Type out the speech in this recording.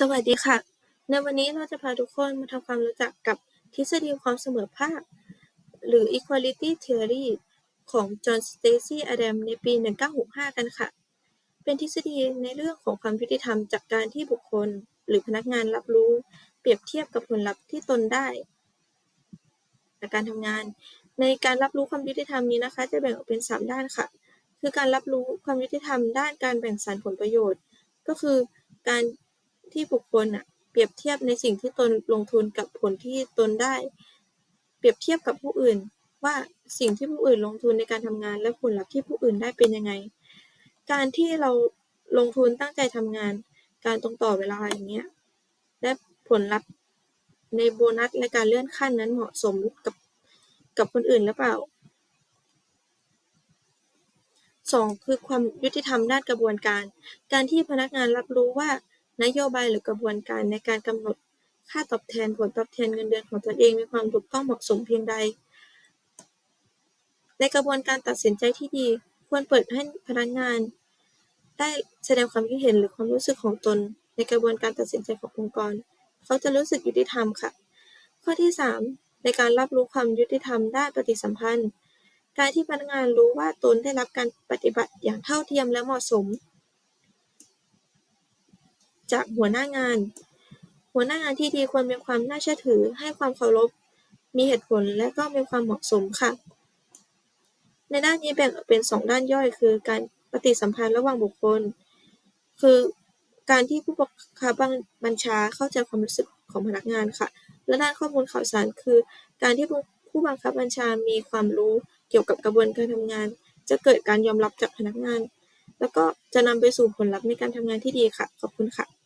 สวัสดีค่ะ ในวันนี้เราจะพาทุกคนมาทำความรู้จักกับทฤษฎีความเสมอภาค หรือ Equality Theory ของจอห์นสเตซี่อแดมในปี 1965 กันค่ะ เป็นทฤษฎีในเรื่องของความยุติธรรมจากการที่บุคคล หรือพนักงานรับรู้ เปรียบเทียบกับผลลัพธ์ที่ตนได้จากการทำงาน ในการรับรู้ความยุติธรรมนี้นะคะ จะแบ่งออกเป็น 3 ด้านค่ะ คือการรับรู้ความยุติธรรมด้านการแบ่งสรรผลประโยชน์ ก็คือการ ที่บุคคลน่ะเปรียบเทียบในสิ่งที่ตนลงทุนกับผลที่ตนได้ เปรียบเทียบกับผู้อื่น ว่าสิ่งที่ผู้อื่นลงทุนในการทำงานและผลลัพธ์ที่ผู้อื่นได้เป็นยังไง การที่เราลงทุนตั้งใจทำงาน การตรงต่อเวลาอย่างเงี้ยและผลลัพธ์ในโบนัสและการเลื่อนขั้นนั้นเหมาะสมกับกับคนอื่นหรือเปล่า 2 คือความยุติธรรมด้านกระบวนการ การที่พนักงานรับรู้ว่า นโยบายหรือกระบวนการในการกำหนดค่าตอบแทนผลตอบแทนเงินเดือนของตนเองมีความถูกต้องเหมาะสมเพียงใด ในกระบวนการตัดสินใจที่ดี ควรเปิดให้พนักงานได้แสดงความคิดเห็นหรือความรู้สึกของตน ในกระบวนการตัดสินใจขององค์กร เขาจะรู้สึกยุติธรรมค่ะ ข้อที่ 3 ในการรับรู้ความยุติธรรมด้านปฏิสัมพันธ์ การที่พนักงานรู้ว่าตนได้รับการปฏิบัติอย่างเท่าเทียมและเหมาะสม จากหัวหน้างาน หัวหน้างานที่ดีควรมีความน่าเชื่อถือ ให้ความเคารพ มีเหตุผล และก็มีความเหมาะสมค่ะ ในด้านนี้แบ่งออกเป็น 2 ด้านย่อย คือ การปฏิสัมพันธ์ระหว่างบุคคล คือการที่ผู้บังคับบัญชาเข้าใจความรู้สึกของพนักงานค่ะ และด้านข้อมูลข่าวสารคือ การที่ผู้บังคับบัญชามีความรู้เกี่ยวกับกระบวนการทำงาน จะเกิดการยอมรับจากพนักงาน แล้วก็จะนำไปสู่ผลลัพธ์ในการทำงานที่ดีค่ะ ขอบคุณค่ะ